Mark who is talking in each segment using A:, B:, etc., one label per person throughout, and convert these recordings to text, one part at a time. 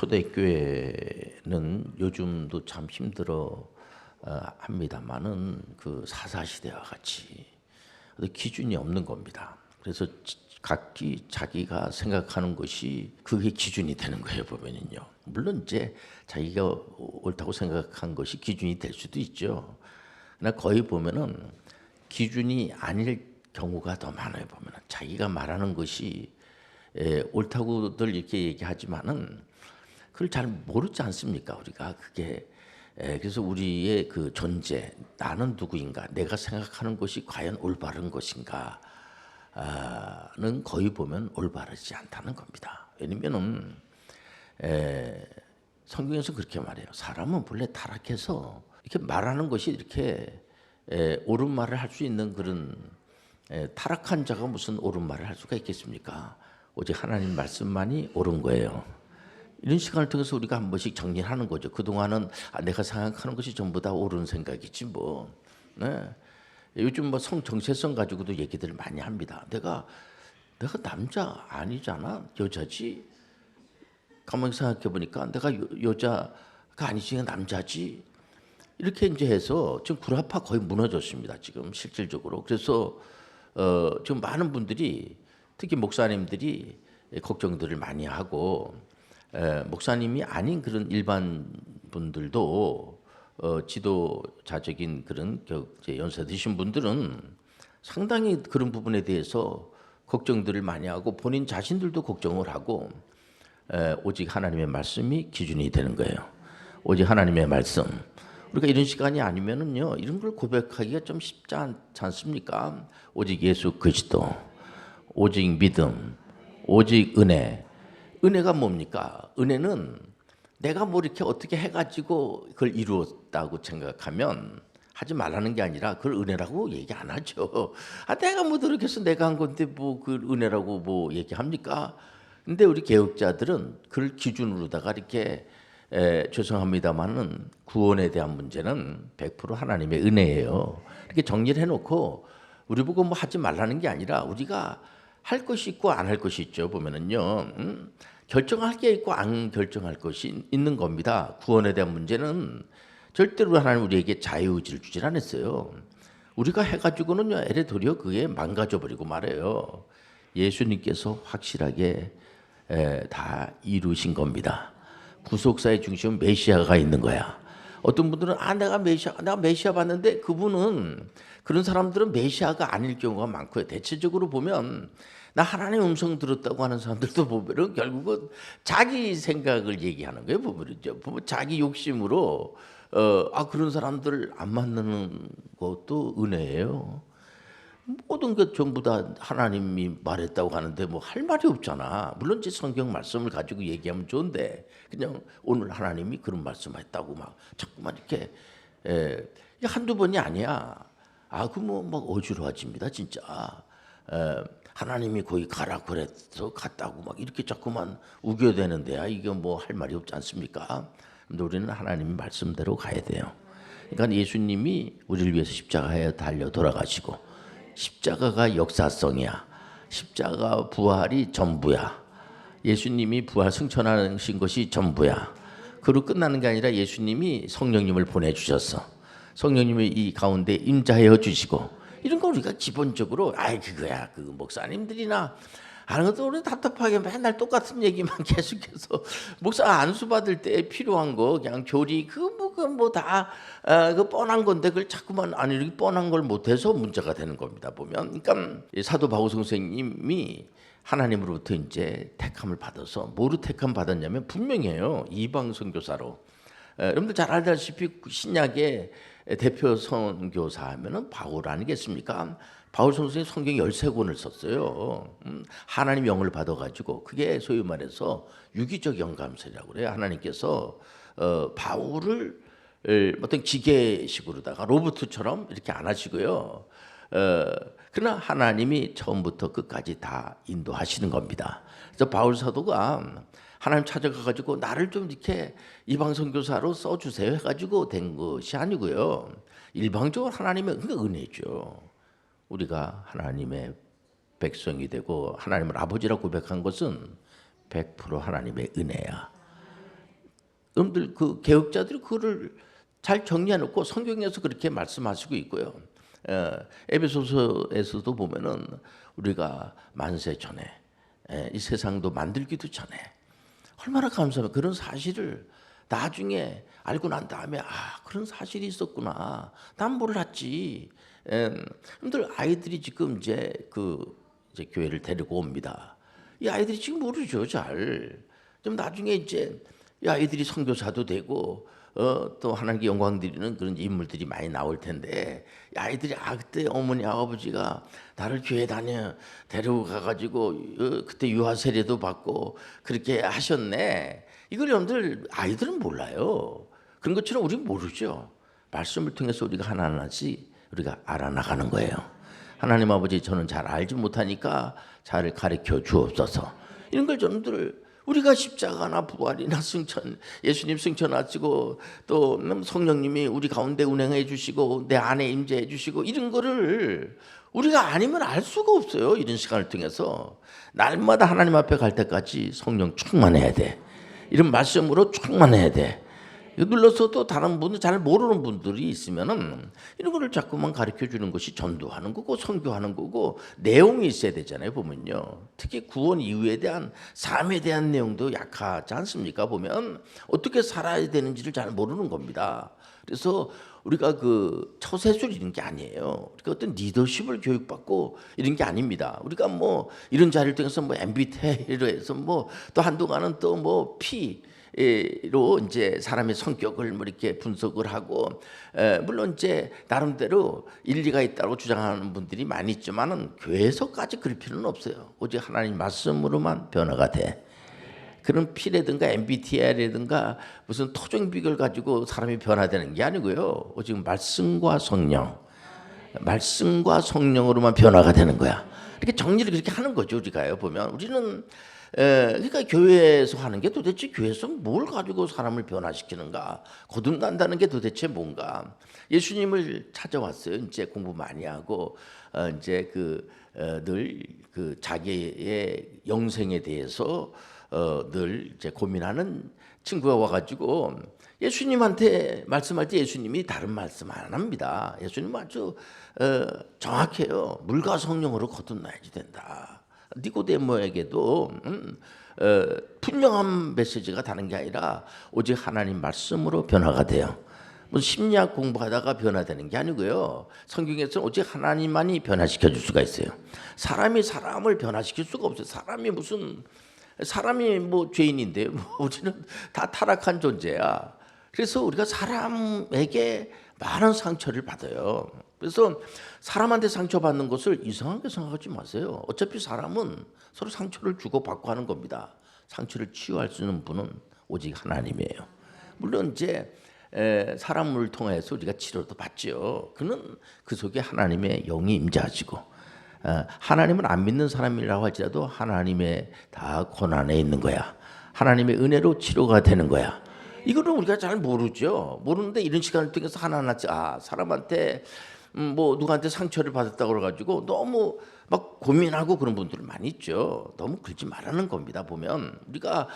A: 초대교회는 요즘도 참 힘들어 어, 합니다만은 그 사사 시대와 같이 기준이 없는 겁니다. 그래서 지- 각기 자기가 생각하는 것이 그게 기준이 되는 거예요 보면은요. 물론 이제 자기가 옳다고 생각한 것이 기준이 될 수도 있죠. 그러나 거의 보면은 기준이 아닐 경우가 더 많아요 보면은 자기가 말하는 것이 에, 옳다고들 이렇게 얘기하지만은 그걸 잘 모르지 않습니까 우리가 그게 에, 그래서 우리의 그 존재 나는 누구인가 내가 생각하는 것이 과연 올바른 것인가 는 거의 보면 올바르지 않다는 겁니다. 왜냐면은 에, 성경에서 그렇게 말해요. 사람은 본래 타락해서 이렇게 말하는 것이 이렇게 에, 옳은 말을 할 수 있는 그런 에, 타락한 자가 무슨 옳은 말을 할 수가 있겠습니까? 오직 하나님 말씀만이 옳은 거예요. 이런 시간을 통해서 우리가 한 번씩 정리하는 거죠. 그 동안은 아, 내가 생각하는 것이 전부 다 옳은 생각이지 뭐. 네. 요즘 뭐 성 정체성 가지고도 얘기들 많이 합니다. 내가 내가 남자 아니잖아 여자지. 가만히 생각해 보니까 내가 여, 여자가 아니지 남자지. 이렇게 이제 해서 지금 구라파 거의 무너졌습니다. 지금 실질적으로 그래서 어, 지금 많은 분들이 특히 목사님들이 걱정들을 많이 하고 에, 목사님이 아닌 그런 일반 분들도 어, 지도자적인 그런 연세 드신 분들은 상당히 그런 부분에 대해서 걱정들을 많이 하고 본인 자신들도 걱정을 하고 에, 오직 하나님의 말씀이 기준이 되는 거예요. 오직 하나님의 말씀. 우리가 이런 시간이 아니면은요 이런 걸 고백하기가 좀 쉽지 않, 않습니까? 오직 예수 그리스도, 오직 믿음, 오직 은혜. 은혜가 뭡니까? 은혜는 내가 뭐 이렇게 어떻게 해가지고 그걸 이루었다고 생각하면 하지 말라는 게 아니라 그걸 은혜라고 얘기 안 하죠. 아 내가 뭐 그렇게 해서 내가 한 건데 뭐 그 은혜라고 뭐 얘기합니까? 근데 우리 개혁자들은 그걸 기준으로다가 이렇게 에, 죄송합니다만은 구원에 대한 문제는 100% 하나님의 은혜예요. 이렇게 정리를 해놓고 우리 보고 뭐 하지 말라는 게 아니라 우리가 할 것이 있고 안 할 것이 있죠. 보면은요, 음, 결정할 게 있고 안 결정할 것이 있는 겁니다. 구원에 대한 문제는 절대로 하나님 우리에게 자유의지를 주질 않았어요. 우리가 해가지고는요, 에레 도리어 그게 망가져 버리고 말해요. 예수님께서 확실하게 에, 다 이루신 겁니다. 구속사의 중심은 메시아가 있는 거야. 어떤 분들은 아 내가 메시아 내가 메시아 봤는데 그분은 그런 사람들은 메시아가 아닐 경우가 많고요. 대체적으로 보면 나 하나님의 음성 들었다고 하는 사람들도 보면은 결국은 자기 생각을 얘기하는 거예요. 보면은요. 보면 자기 욕심으로 어 아 그런 사람들 안 만나는 것도 은혜예요. 모든 것 전부 다 하나님이 말했다고 하는데 뭐 할 말이 없잖아. 물론 제 성경 말씀을 가지고 얘기하면 좋은데 그냥 오늘 하나님이 그런 말씀했다고 막 자꾸만 이렇게 에, 이게 한두 번이 아니야. 아 그뭐막 어지러워집니다 진짜. 에, 하나님이 거기 가라 그래서 갔다고 막 이렇게 자꾸만 우겨대는데야 이게 뭐 할 말이 없지 않습니까? 근데 우리는 하나님의 말씀대로 가야 돼요. 그러니까 예수님이 우리를 위해서 십자가에 달려 돌아가시고 십자가가 역사성이야. 십자가 부활이 전부야. 예수님이 부활 승천하신 것이 전부야. 그로 끝나는 게 아니라 예수님이 성령님을 보내주셨어. 성령님이 이 가운데 임자하여 주시고 이런 거 우리가 기본적으로 아이 그거야 그 목사님들이나 하는 것도 우리 답답하게 맨날 똑같은 얘기만 계속해서 목사 안수 받을 때 필요한 거 그냥 교리 그뭐그뭐다그 뻔한 건데 그걸 자꾸만 아니 이렇게 뻔한 걸 못해서 문제가 되는 겁니다 보면 그러니까 이 사도 바울 선생님이 하나님으로부터 이제 택함을 받아서 뭐로 택함 받았냐면 분명해요 이방 선교사로 에, 여러분들 잘 알다시피 신약의 대표 선교사 하면은 바울 아니겠습니까? 바울 선생이 성경 13권을 썼어요. 음, 하나님 영을 받아가지고 그게 소위 말해서 유기적 영감설이라고 그래요. 하나님께서 어, 바울을 에, 어떤 기계식으로다가 로봇처럼 이렇게 안 하시고요. 어, 그러나 하나님이 처음부터 끝까지 다 인도하시는 겁니다. 그래서 바울 사도가 하나님 찾아가 가지고 나를 좀 이렇게 이방 선교사로 써 주세요 해 가지고 된 것이 아니고요. 일방적으로 하나님의 은혜죠. 우리가 하나님의 백성이 되고 하나님을 아버지라고 고백한 것은 100% 하나님의 은혜야. 여러분들 그 개혁자들이 그거를 잘 정리해 놓고 성경에서 그렇게 말씀하시고 있고요. 에, 에베소서에서도 보면은 우리가 만세 전에 에, 이 세상도 만들기도 전에 얼마나 감사하면 그런 사실을 나중에 알고 난 다음에 아 그런 사실이 있었구나. 난 몰랐지. Em, 여러분들 아이들이 지금 이제 그 이제 교회를 데리고 옵니다. 이 아이들이 지금 모르죠 잘. 좀 나중에 이제 이 아이들이 선교사도 되고 어, 또 하나님께 영광 드리는 그런 인물들이 많이 나올 텐데 이 아이들이 아 그때 어머니 아버지가 나를 교회 다녀 데리고 가가지고 어, 그때 유아 세례도 받고 그렇게 하셨네. 이걸 여러분들 아이들은 몰라요. 그런 것처럼 우리는 모르죠. 말씀을 통해서 우리가 하나하나씩 우리가 알아나가는 거예요. 하나님 아버지 저는 잘 알지 못하니까 잘 가르쳐 주옵소서. 이런 걸 여러분들 우리가 십자가나 부활이나 승천, 예수님 승천하시고 또 성령님이 우리 가운데 운행해 주시고 내 안에 임재해 주시고 이런 거를 우리가 아니면 알 수가 없어요. 이런 시간을 통해서 날마다 하나님 앞에 갈 때까지 성령 충만해야 돼. 이런 말씀으로 충만해야 돼. 눌러서도 다른 분들 잘 모르는 분들이 있으면은 이런 거를 자꾸만 가르쳐 주는 것이 전도하는 거고 선교하는 거고 내용이 있어야 되잖아요 보면요 특히 구원 이후에 대한 삶에 대한 내용도 약하지 않습니까 보면 어떻게 살아야 되는지를 잘 모르는 겁니다 그래서 우리가 그 처세술 이런 게 아니에요. 우리가 어떤 리더십을 교육받고 이런 게 아닙니다. 우리가 뭐 이런 자리를 통해서 뭐 MBTI로 해서 뭐 또 한동안은 또 뭐 P 로 이제 사람의 성격을 뭐 이렇게 분석을 하고 에, 물론 이제 나름대로 일리가 있다고 주장하는 분들이 많이 있지만은 교회에서까지 그럴 필요는 없어요. 오직 하나님 말씀으로만 변화가 돼. 그런 P라든가 MBTI라든가 무슨 토종 비결 가지고 사람이 변화되는 게 아니고요. 오직 말씀과 성령, 말씀과 성령으로만 변화가 되는 거야. 이렇게 정리를 그렇게 하는 거죠. 우리가요 보면 우리는 에, 그러니까 교회에서 하는 게 도대체 교회에서 뭘 가지고 사람을 변화시키는가 거듭난다는 게 도대체 뭔가 예수님을 찾아왔어요 이제 공부 많이 하고 어, 이제 그늘그 자기의 영생에 대해서 어, 늘 이제 고민하는 친구가 와가지고 예수님한테 말씀할 때 예수님이 다른 말씀 안 합니다. 예수님 아주 어, 정확해요. 물과 성령으로 거듭나야지 된다. 니고데모에게도 음, 어, 분명한 메시지가 다른 게 아니라 오직 하나님 말씀으로 변화가 돼요. 뭐 심리학 공부하다가 변화되는 게 아니고요. 성경에서 오직 하나님만이 변화시켜 줄 수가 있어요. 사람이 사람을 변화시킬 수가 없어요. 사람이 무슨 사람이 뭐 죄인인데 뭐 우리는 다 타락한 존재야. 그래서 우리가 사람에게 많은 상처를 받아요. 그래서 사람한테 상처받는 것을 이상하게 생각하지 마세요. 어차피 사람은 서로 상처를 주고 받고 하는 겁니다. 상처를 치유할 수 있는 분은 오직 하나님이에요. 물론 이제 에, 사람을 통해서 우리가 치료도 받죠. 그는 그 속에 하나님의 영이 임재하시고 어, 하나님을 안 믿는 사람이라고 할지라도 하나님의 다 고난에 있는 거야. 하나님의 은혜로 치료가 되는 거야. 이거는 우리가 잘 모르죠. 모르는데 이런 시간을 통해서 하나하나 아 사람한테 음, 뭐 누구한테 상처를 받았다고 그래가지고 너무 막 고민하고 그런 분들 많이 있죠. 너무 그러지 말라는 겁니다. 보면 우리가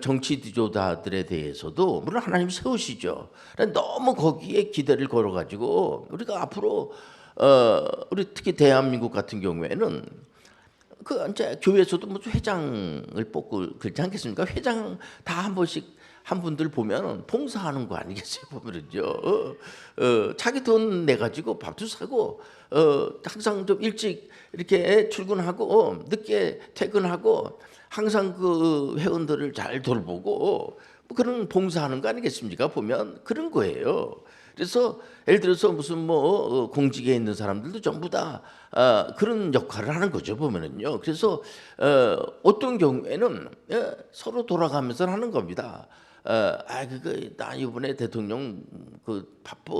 A: 정치 지도자들에 대해서도 물론 하나님 세우시죠. 너무 거기에 기대를 걸어가지고 우리가 앞으로 어, 우리 특히 대한민국 같은 경우에는 그 이제 교회에서도 뭐 회장을 뽑고 그렇지 않겠습니까? 회장 다 한 번씩 한 분들 보면 봉사하는 거 아니겠어요? 보면은요. 어, 어, 자기 돈 내 가지고 밥도 사고 어, 항상 좀 일찍 이렇게 출근하고 어, 늦게 퇴근하고 항상 그 회원들을 잘 돌보고 뭐 그런 봉사하는 거 아니겠습니까? 보면 그런 거예요. 그래서 예를 들어서 무슨 뭐 어, 공직에 있는 사람들도 전부 다 어, 그런 역할을 하는 거죠 보면은요. 그래서 어, 어떤 경우에는 예, 서로 돌아가면서 하는 겁니다. 어, 아 그거 나 이번에 대통령 그 바빠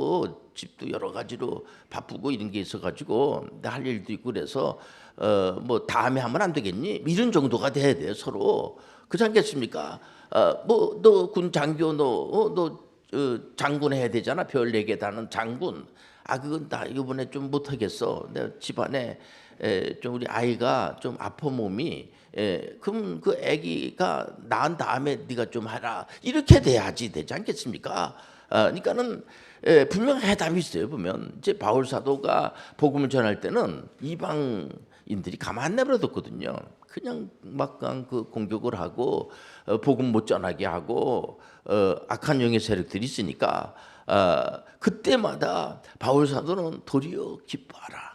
A: 집도 여러 가지로 바쁘고 이런 게 있어가지고 나 할 일도 있고 그래서 어, 뭐 다음에 하면 안 되겠니? 이런 정도가 돼야 돼요 서로 그렇지 않겠습니까? 어, 뭐너 군 장교 너너 어, 장군 해야 되잖아. 별네개 다는 장군. 아 그건 나 이번에 좀 못하겠어. 내 집안에 에, 좀 우리 아이가 좀 아파 몸이 예, 그럼 그 아기가 낳은 다음에 네가 좀 하라 이렇게 돼야지 되지 않겠습니까? 아, 그러니까는 예, 분명 해답이 있어요. 보면 이제 바울 사도가 복음을 전할 때는 이방인들이 가만 안 내버려뒀거든요. 그냥 막강 그 공격을 하고 어, 복음 못 전하게 하고 어, 악한 영의 세력들이 있으니까 어, 그때마다 바울 사도는 도리어 기뻐하라.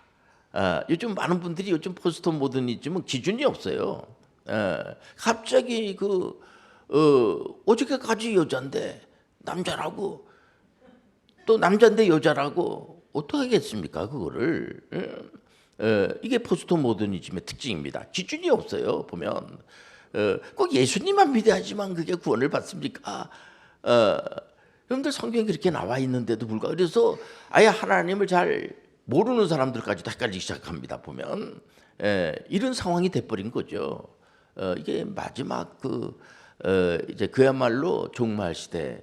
A: 어, 요즘 많은 분들이 요즘 포스트 모더니즘은 기준이 없어요. 에, 갑자기 그 어, 어저께까지 여잔데 남자라고 또 남자인데 여자라고 어떻게 하겠습니까 그거를 예. 에, 이게 포스트 모더니즘의 특징입니다. 기준이 없어요 보면 어, 꼭 예수님만 믿어야지만 그게 구원을 받습니까? 어, 여러분들 성경에 그렇게 나와 있는데도 불구하고 그래서 아예 하나님을 잘 모르는 사람들까지도 헷갈리기 시작합니다. 보면 에, 이런 상황이 돼버린 거죠. 어, 이게 마지막 그 어, 이제 그야말로 종말 시대에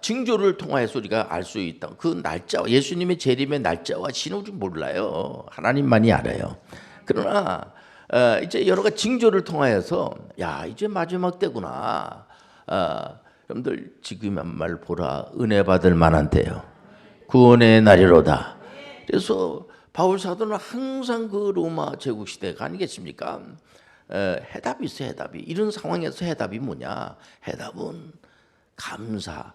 A: 징조를 통하여서 우리가 알 수 있다. 그 날짜, 예수님의 재림의 날짜와 신호를 몰라요. 하나님만이 알아요. 그러나 어, 이제 여러 가지 징조를 통하여서 야 이제 마지막 때구나. 어, 여러분들 지금만 보라 은혜 받을 만한 때요. 구원의 날이로다. 그래서 바울 사도는 항상 그 로마 제국 시대가 아니겠습니까? 에, 해답이 있어 해답이 이런 상황에서 해답이 뭐냐? 해답은 감사,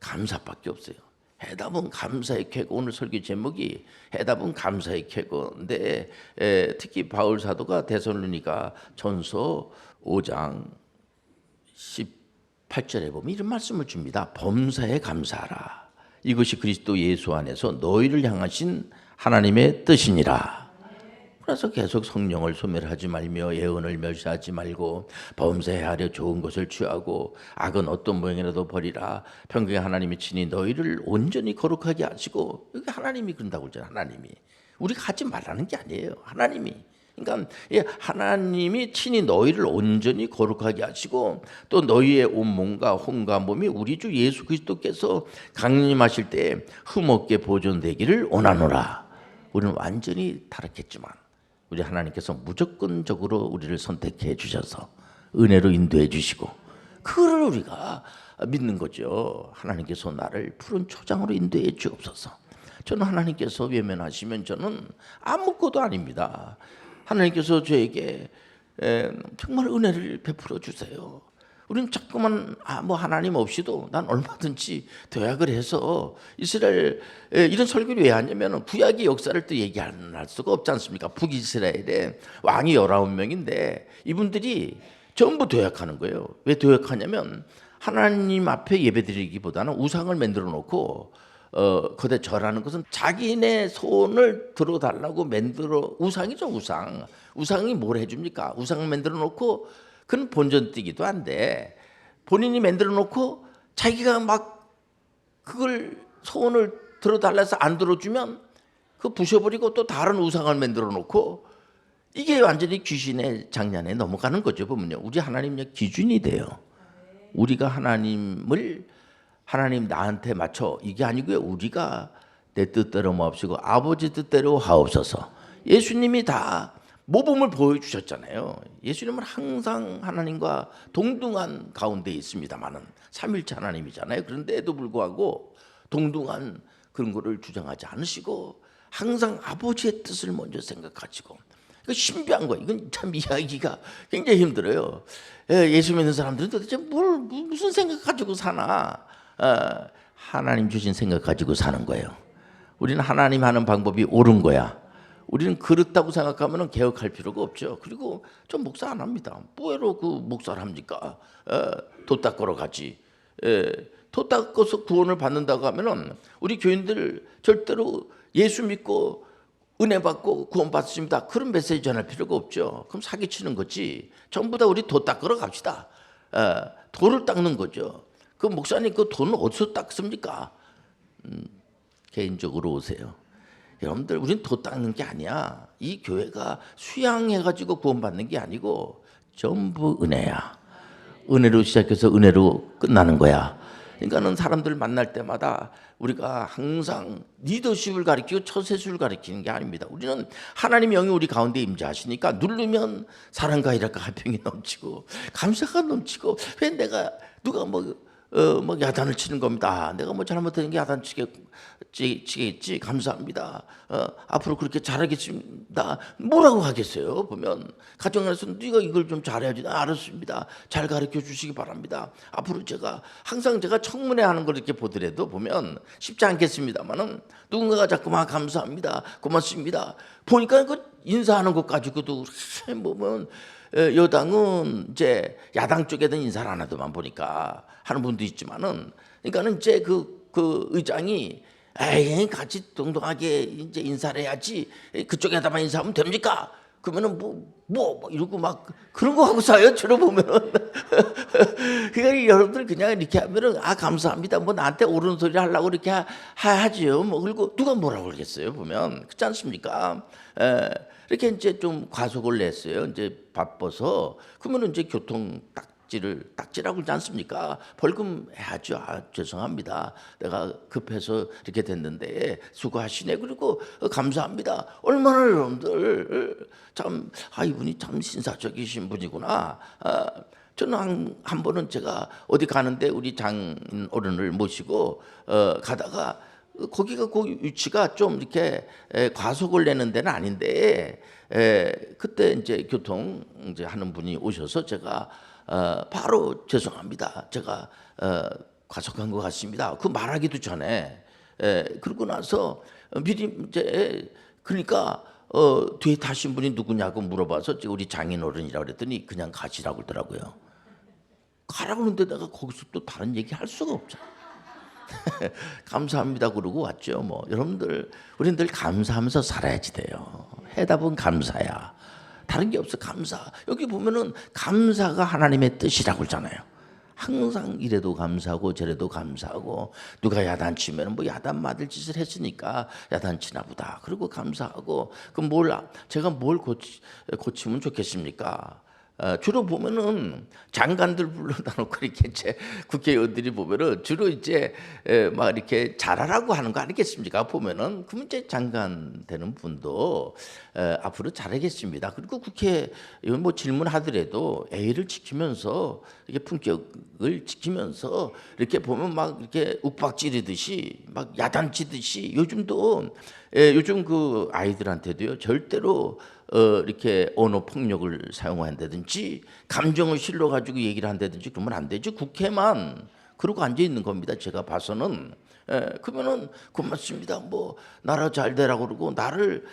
A: 감사밖에 없어요. 해답은 감사의 쾌고 오늘 설교 제목이 해답은 감사의 쾌고인데 에, 특히 바울 사도가 데살로니가 전서 5장 18절에 보면 이런 말씀을 줍니다. 범사에 감사하라. 이것이 그리스도 예수 안에서 너희를 향하신 하나님의 뜻이니라. 그래서 계속 성령을 소멸하지 말며 예언을 멸시하지 말고 범사하려 좋은 것을 취하고 악은 어떤 모양이라도 버리라. 평경에 하나님이 친히 너희를 온전히 거룩하게 하시고 여기 하나님이 그런다고 그러잖아요. 하나님이 우리가 하지 말라는 게 아니에요. 하나님이 그러니까 예, 하나님이 친히 너희를 온전히 거룩하게 하시고 또 너희의 온 몸과 혼과 몸이 우리 주 예수 그리스도께서 강림하실 때 흠없게 보존되기를 원하노라. 우리는 완전히 타락했지만 우리 하나님께서 무조건적으로 우리를 선택해 주셔서 은혜로 인도해 주시고 그거를 우리가 믿는 거죠. 하나님께서 나를 푸른 초장으로 인도해 주옵소서. 저는 하나님께서 외면하시면 저는 아무것도 아닙니다. 하나님께서 저에게 에, 정말 은혜를 베풀어 주세요. 우리는 자꾸만 아, 뭐 하나님 없이도 난 얼마든지 도약을 해서 이스라엘 에, 이런 설교를 왜 하냐면 구약의 역사를 또 얘기 안할 수가 없지 않습니까? 북이스라엘에 왕이 19명인데 이분들이 전부 도약하는 거예요. 왜 도약하냐면 하나님 앞에 예배드리기보다는 우상을 만들어 놓고 어, 거대 절하는 것은 자기네 손을 들어달라고 만들어 우상이죠 우상. 우상이 뭘 해줍니까? 우상 만들어 놓고 그건 본전 뛰기도 한데 본인이 만들어 놓고 자기가 막 그걸 소원을 들어달라서 안 들어주면 그 부셔버리고 또 다른 우상을 만들어 놓고 이게 완전히 귀신의 장난에 넘어가는 거죠 보면요. 우리 하나님의 기준이 돼요. 우리가 하나님을 하나님 나한테 맞춰 이게 아니고요. 우리가 내 뜻대로 마옵시고 아버지 뜻대로 하옵소서. 예수님이 다 모범을 보여주셨잖아요. 예수님은 항상 하나님과 동등한 가운데 있습니다만은 삼일체 하나님이잖아요. 그런데도 불구하고 동등한 그런 거를 주장하지 않으시고 항상 아버지의 뜻을 먼저 생각하시고 그 신비한 거 이건 참 이야기가 굉장히 힘들어요. 예, 예수 믿는 사람들은 도대체 뭘 무슨 생각 가지고 사나? 어, 하나님 주신 생각 가지고 사는 거예요. 우리는 하나님 하는 방법이 옳은 거야. 우리는 그렇다고 생각하면 개혁할 필요가 없죠. 그리고 좀 목사 안 합니다. 뭐로 그 목사를 합니까? 어, 도 닦으러 가지. 에, 도 닦아서 구원을 받는다고 하면은 우리 교인들 절대로 예수 믿고 은혜 받고 구원 받습니다. 그런 메시지 전할 필요가 없죠. 그럼 사기치는 거지. 전부 다 우리 도 닦으러 갑시다. 어, 도를 닦는 거죠. 그 목사님 그 돈은 어디서 닦습니까? 음, 개인적으로 오세요. 여러분들 우리는 도 닦는 게 아니야. 이 교회가 수양해 가지고 구원받는 게 아니고 전부 은혜야. 은혜로 시작해서 은혜로 끝나는 거야. 그러니까는 사람들 만날 때마다 우리가 항상 리더십을 가리키고 처세술을 가리키는 게 아닙니다. 우리는 하나님 영이 우리 가운데 임재하시니까 누르면 사랑과 일할까 화평이 넘치고 감사가 넘치고 왜 내가 누가 뭐 어, 뭐 야단을 치는 겁니다. 아, 내가 뭐 잘못된 게 야단 치게, 치, 치겠지. 감사합니다. 어, 앞으로 그렇게 잘하겠습니다. 뭐라고 하겠어요? 보면 가정에서 네가 이걸 좀 잘해야지. 아, 알았습니다. 잘 가르쳐 주시기 바랍니다. 앞으로 제가 항상 제가 청문회 하는 걸 이렇게 보더라도 보면 쉽지 않겠습니다만은 누군가가 자꾸만 감사합니다. 고맙습니다. 보니까 그 인사하는 것 가지고도 보면 에, 여당은 이제 야당 쪽에는 인사를 안 하더만 보니까 하는 분도 있지만은 그러니까는 이제 그, 그 의장이 에이 같이 동동하게 이제 인사를 해야지 그쪽에다만 인사하면 됩니까? 그러면은 뭐, 뭐, 뭐 이러고 막 그런 거 하고 사요. 저를 보면은. 그러니까 여러분들 그냥 이렇게 하면은 아 감사합니다. 뭐 나한테 옳은 소리 하려고 이렇게 하, 하지요. 뭐 그리고 누가 뭐라고 그러겠어요. 보면 그렇지 않습니까? 에, 이렇게 이제 좀 과속을 냈어요. 이제 바빠서 그러면은 이제 교통 딱지를 딱지라고 그러지 않습니까? 벌금 해야죠. 아, 죄송합니다. 내가 급해서 이렇게 됐는데 수고하시네. 그리고 어, 감사합니다. 얼마나 여러분들 참 아 이분이 참 신사적이신 분이구나. 아, 저는 한, 한 번은 제가 어디 가는데 우리 장인 어른을 모시고 어, 가다가 거기가 그 위치가 좀 이렇게 에, 과속을 내는 데는 아닌데 에, 그때 이제 교통 이제 하는 분이 오셔서 제가 어, 바로 죄송합니다. 제가 어, 과속한 것 같습니다. 그 말하기도 전에 에, 그러고 나서 미리 이제 그러니까 어, 뒤에 타신 분이 누구냐고 물어봐서 우리 장인 어른이라고 그랬더니 그냥 가시라고 그러더라고요. 가라고 하는데 내가 거기서 또 다른 얘기 할 수가 없잖아. 감사합니다 그러고 왔죠. 뭐 여러분들 우리는 늘 감사하면서 살아야지 돼요. 해답은 감사야. 다른 게 없어 감사. 여기 보면은 감사가 하나님의 뜻이라고 그러잖아요. 항상 이래도 감사하고 저래도 감사하고 누가 야단치면 뭐 야단 맞을 짓을 했으니까 야단치나 보다. 그리고 감사하고 그럼 뭘 제가 뭘 고치, 고치면 좋겠습니까? 어, 주로 보면은 장관들 불러다 놓고 이렇게 이제 국회의원들이 보면은 주로 이제 에, 막 이렇게 잘하라고 하는 거 아니겠습니까? 보면은 그러면 이제 장관 되는 분도 에, 앞으로 잘하겠습니다. 그리고 국회의원 뭐 질문하더라도 A를 지키면서 이게 품격을 지키면서 이렇게 보면 막 이렇게 욱박 지르듯이 막 야단치듯이 요즘도 에, 요즘 그 아이들한테도요 절대로 어, 이렇게 언어 폭력을 사용한다든지 감정을 실러 가지고 얘기를 한다든지 그러면 안 되죠. 국회만 그러고 앉아 있는 겁니다. 제가 봐서는 에, 그러면은 고맙습니다. 뭐 나라 잘 되라고 그러고 나를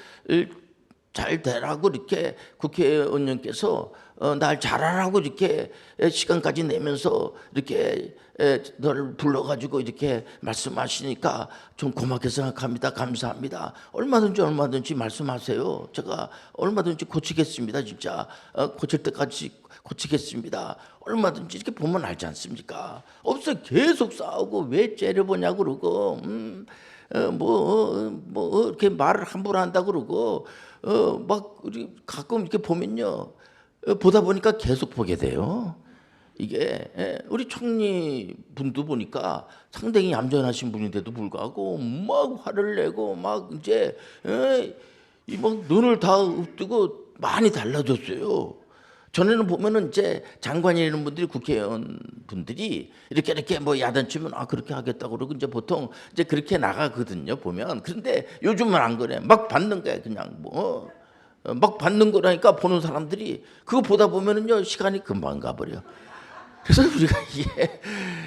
A: 잘 되라고 이렇게 국회의원님께서 어, 날 잘하라고 이렇게 시간까지 내면서 이렇게 에, 너를 불러가지고 이렇게 말씀하시니까 좀 고맙게 생각합니다. 감사합니다. 얼마든지 얼마든지 말씀하세요. 제가 얼마든지 고치겠습니다. 진짜 어, 고칠 때까지 고치겠습니다. 얼마든지 이렇게 보면 알지 않습니까? 없어 계속 싸우고 왜 째려보냐 그러고 음, 어, 뭐, 뭐, 이렇게 말을 함부로 한다 그러고, 어, 막, 가끔 이렇게 보면요. 어, 보다 보니까 계속 보게 돼요. 이게, 예, 우리 총리 분도 보니까 상당히 얌전하신 분인데도 불구하고 막 화를 내고 막 이제, 예, 이막 눈을 다 뜨고 많이 달라졌어요. 전에는 보면은 이제 장관이라는 분들이 국회의원 분들이 이렇게 이렇게 뭐 야단치면 아 그렇게 하겠다고 그러고 이제 보통 이제 그렇게 나가거든요 보면 그런데 요즘은 안 그래 막 받는 거야 그냥 뭐 막 받는 거라니까 보는 사람들이 그거 보다 보면은요 시간이 금방 가버려 그래서 우리가 이게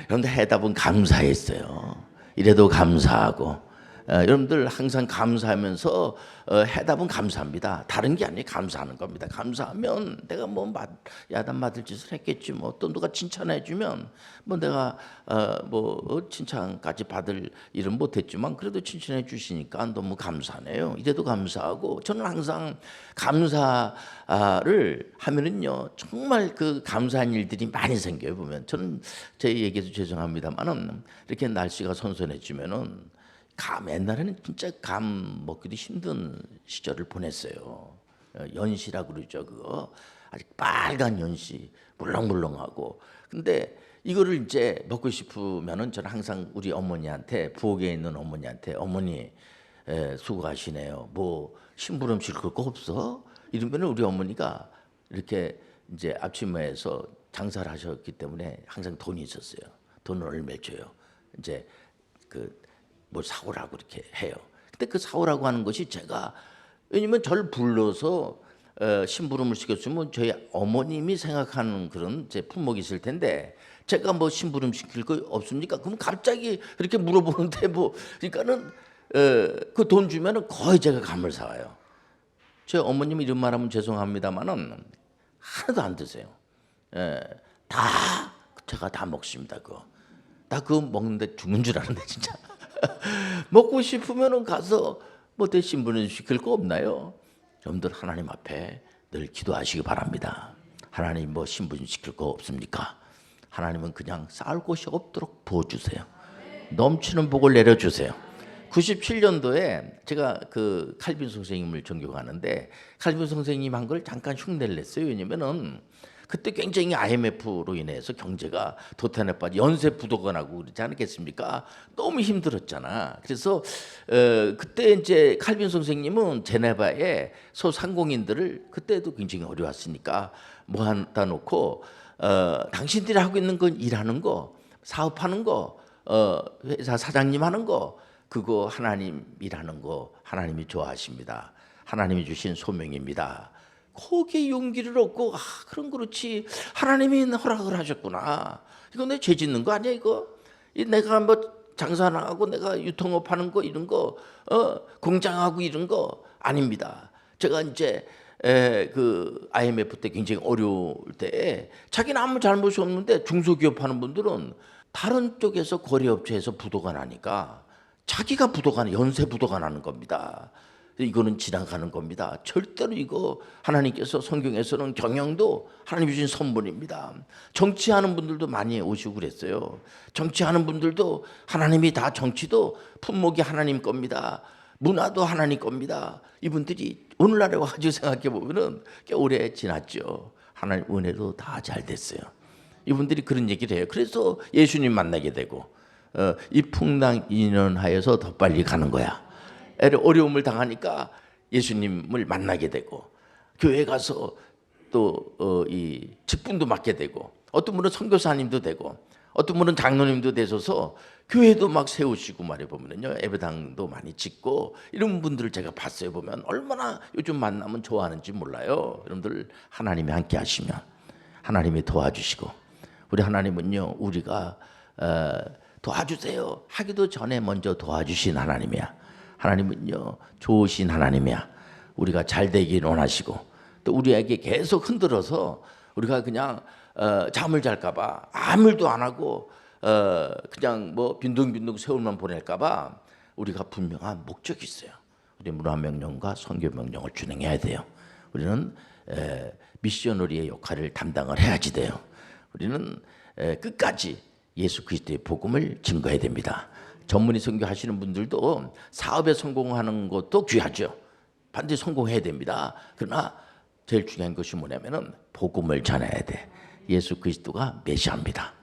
A: 그런데 해답은 감사했어요. 이래도 감사하고. 어, 여러분들 항상 감사하면서 어, 해답은 감사합니다. 다른 게 아니에요. 감사하는 겁니다. 감사하면 내가 뭐 맞, 야단 맞을 짓을 했겠지 뭐 또 누가 칭찬해 주면 뭐 내가 어, 뭐 칭찬까지 받을 일은 못했지만 그래도 칭찬해 주시니까 너무 감사하네요. 이래도 감사하고 저는 항상 감사를 하면은요 정말 그 감사한 일들이 많이 생겨요 보면 저는 제 얘기해서 죄송합니다만은 이렇게 날씨가 선선해지면은 감 옛날에는 진짜 감 먹기도 힘든 시절을 보냈어요. 어, 연시라고 그러죠 그거 아직 빨간 연시 물렁물렁하고 근데 이거를 이제 먹고 싶으면은 저는 항상 우리 어머니한테 부엌에 있는 어머니한테 어머니 에, 수고하시네요. 뭐 심부름 실거 없어? 이러면 우리 어머니가 이렇게 이제 앞치마에서 장사를 하셨기 때문에 항상 돈이 있었어요. 돈을 얼마 줘요. 이제 그 뭐 사오라고 이렇게 해요. 근데 그 사오라고 하는 것이 제가 왜냐면 저를 불러서 어, 심부름을 시켰으면 저희 어머님이 생각하는 그런 제 품목이 있을 텐데 제가 뭐 심부름 시킬 거 없습니까? 그럼 갑자기 그렇게 물어보는데 뭐 그러니까는 어, 그돈 주면은 거의 제가 감을 사와요. 제 어머님 이런 말하면 죄송합니다만은 하나도 안 드세요. 예, 다 제가 다 먹습니다. 그거 나 그거 먹는데 죽는 줄 아는데 진짜 먹고 싶으면은 가서 뭐 대신 시킬 거 없나요? 여러분들 하나님 앞에 늘 기도하시기 바랍니다. 하나님 뭐 신분 시킬 거 없습니까? 하나님은 그냥 쌓을 곳이 없도록 부어주세요. 넘치는 복을 내려주세요. 97년도에 제가 그 칼빈 선생님을 존경하는데 칼빈 선생님 한 걸 잠깐 흉내를 냈어요. 왜냐면은 그때 굉장히 IMF로 인해서 경제가 도탄에 빠져 연쇄 부도가 나고 그러지 않겠습니까? 너무 힘들었잖아. 그래서 어, 그때 이제 칼빈 선생님은 제네바에 소상공인들을 그때도 굉장히 어려웠으니까 모아다 놓고 어, 당신들이 하고 있는 건 일하는 거, 사업하는 거, 어, 회사 사장님 하는 거 그거 하나님 일하는 거 하나님이 좋아하십니다. 하나님이 주신 소명입니다. 거기에 용기를 얻고 아 그럼 그렇지 하나님이 허락을 하셨구나. 이거 내 죄 짓는 거 아니야 이거? 이 내가 뭐 장사 나가고 내가 유통업 하는 거 이런 거 어, 공장하고 이런 거 아닙니다. 제가 이제 에, 그 IMF 때 굉장히 어려울 때 자기는 아무 잘못이 없는데 중소기업 하는 분들은 다른 쪽에서 거래업체에서 부도가 나니까 자기가 부도가 나 연쇄 부도가 나는 겁니다. 이거는 지나가는 겁니다. 절대로 이거 하나님께서 성경에서는 경영도 하나님 주신 선물입니다. 정치하는 분들도 많이 오시고 그랬어요. 정치하는 분들도 하나님이 다 정치도 품목이 하나님 겁니다. 문화도 하나님 겁니다. 이분들이 오늘날에 와가지고 생각해 보면은 꽤 오래 지났죠. 하나님 은혜도 다 잘 됐어요. 이분들이 그런 얘기를 해요. 그래서 예수님 만나게 되고 어, 이 풍랑 인연하여서 더 빨리 가는 거야. 어려움을 당하니까 예수님을 만나게 되고 교회 가서 또 이 직분도 맡게 되고 어떤 분은 선교사님도 되고 어떤 분은 장로님도 되셔서 교회도 막 세우시고 말해 보면은요 예배당도 많이 짓고 이런 분들을 제가 봤어요. 보면 얼마나 요즘 만나면 좋아하는지 몰라요. 여러분들 하나님이 함께 하시면 하나님이 도와주시고 우리 하나님은요 우리가 어, 도와주세요 하기도 전에 먼저 도와주신 하나님이야 하나님은요 좋으신 하나님이야 우리가 잘 되길 원하시고 또 우리에게 계속 흔들어서 우리가 그냥 어, 잠을 잘까봐 아무 일도 안 하고 어, 그냥 뭐 빈둥빈둥 세월만 보낼까봐 우리가 분명한 목적이 있어요. 우리 문화 명령과 선교 명령을 준행해야 돼요. 우리는 에, 미셔너리의 역할을 담당을 해야지 돼요. 우리는 에, 끝까지 예수 그리스도의 복음을 증거해야 됩니다. 전문의 선교 하시는 분들도 사업에 성공하는 것도 귀하죠. 반드시 성공해야 됩니다. 그러나 제일 중요한 것이 뭐냐면은 복음을 전해야 돼. 예수 그리스도가 메시아입니다.